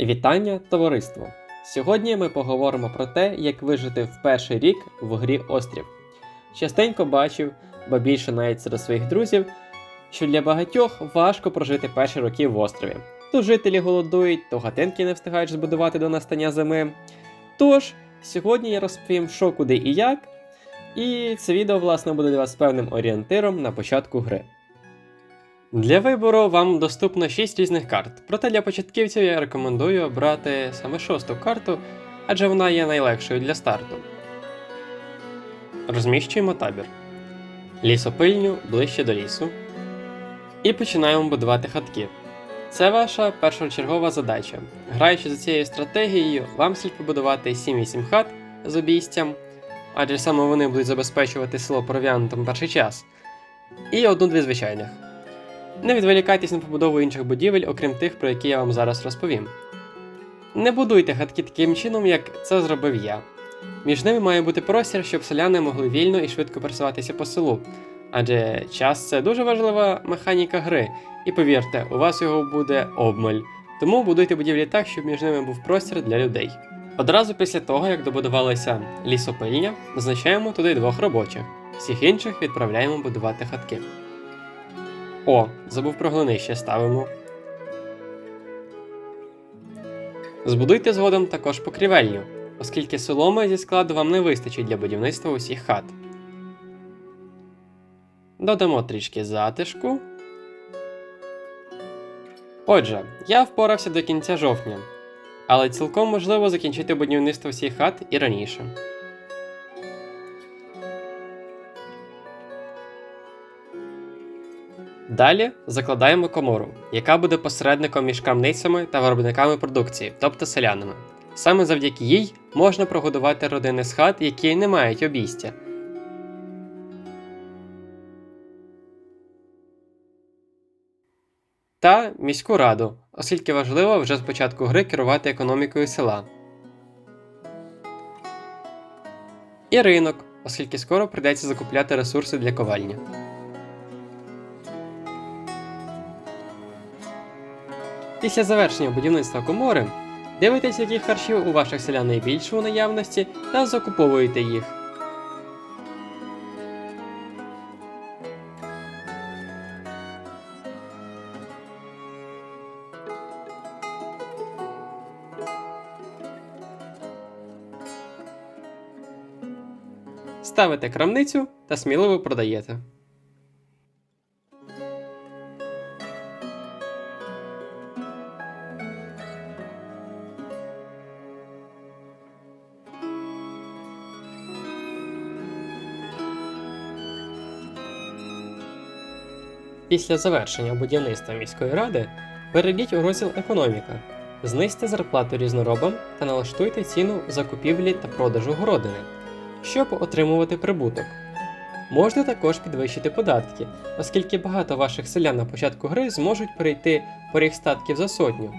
Вітання, товариство! Сьогодні ми поговоримо про те, як вижити в перший рік в грі Острів. Частенько бачив, ба більше навіть серед своїх друзів, що для багатьох важко прожити перші роки в острові. То жителі голодують, то гатинки не встигають збудувати до настання зими. Тож, сьогодні я розповім, що куди і як, і це відео, власне, буде для вас певним орієнтиром на початку гри. Для вибору вам доступно 6 різних карт, проте для початківців я рекомендую обрати саме шосту карту, адже вона є найлегшою для старту. Розміщуємо табір. Лісопильню ближче до лісу. І починаємо будувати хатки. Це ваша першочергова задача. Граючи за цією стратегією, вам слід побудувати 7-8 хат з обійстям, адже саме вони будуть забезпечувати село провіантом перший час, і одну-дві звичайних. Не відволікайтесь на побудову інших будівель, окрім тих, про які я вам зараз розповім. Не будуйте хатки таким чином, як це зробив я. Між ними має бути простір, щоб селяни могли вільно і швидко пересуватися по селу. Адже час це дуже важлива механіка гри, і повірте, у вас його буде обмаль. Тому будуйте будівлі так, щоб між ними був простір для людей. Одразу після того, як добудувалася лісопильня, назначаємо туди двох робочих, всіх інших відправляємо будувати хатки. О, забув про глинище ставимо. Збудуйте згодом також покрівельню, оскільки соломи зі складу вам не вистачить для будівництва усіх хат. Додамо трішки затишку. Отже, я впорався до кінця жовтня, але цілком можливо закінчити будівництво всіх хат і раніше. Далі закладаємо комору, яка буде посередником між крамницями та виробниками продукції, тобто селянами. Саме завдяки їй можна прогодувати родини з хат, які не мають обійстя. Та міську раду, оскільки важливо вже з початку гри керувати економікою села. І ринок, оскільки скоро прийдеться закупляти ресурси для ковальні. Після завершення будівництва комори дивитесь, яких харчів у ваших селян найбільше у наявності, та закуповуєте їх. Ставите крамницю та сміливо продаєте. Після завершення будівництва міської ради перейдіть у розділ Економіка, знизьте зарплату різноробам та налаштуйте ціну закупівлі та продажу городини, щоб отримувати прибуток. Можна також підвищити податки, оскільки багато ваших селян на початку гри зможуть перейти поріг статків за сотню.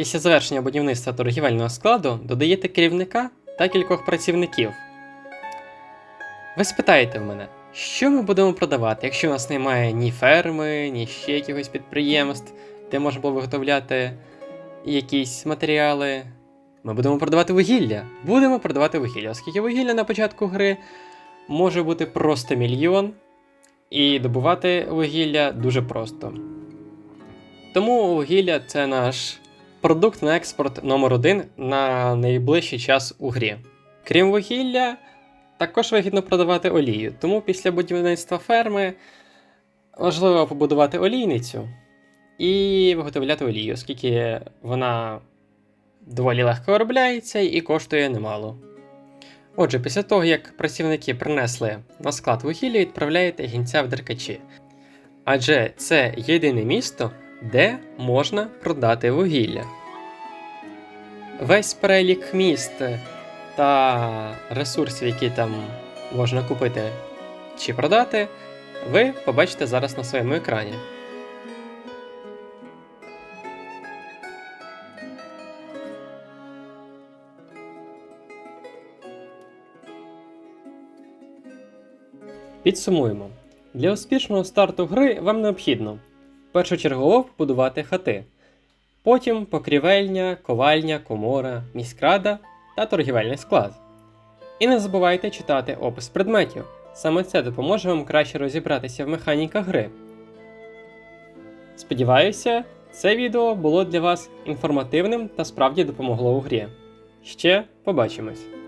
Після завершення будівництва торгівельного складу додаєте керівника та кількох працівників. Ви спитаєте в мене, що ми будемо продавати, якщо у нас немає ні ферми, ні ще якихось підприємств, де можна було виготовляти якісь матеріали. Ми будемо продавати вугілля. Будемо продавати вугілля, оскільки вугілля на початку гри може бути просто мільйон, і добувати вугілля дуже просто. Тому вугілля це наш продукт на експорт номер один на найближчий час у грі. Крім вугілля, також вигідно продавати олію, тому після будівництва ферми важливо побудувати олійницю і виготовляти олію, оскільки вона доволі легко виробляється і коштує немало. Отже, після того, як працівники принесли на склад вугілля, відправляєте гінця в деркачі. Адже це єдине місто, де можна продати вугілля. Весь перелік міст та ресурсів, які там можна купити чи продати, ви побачите зараз на своєму екрані. Підсумуємо. Для успішного старту гри вам необхідно першочергово побудувати хати, потім покрівельня, ковальня, комора, міськрада та торгівельний склад. І не забувайте читати опис предметів. Саме це допоможе вам краще розібратися в механіках гри. Сподіваюся, це відео було для вас інформативним та справді допомогло у грі. Ще побачимось!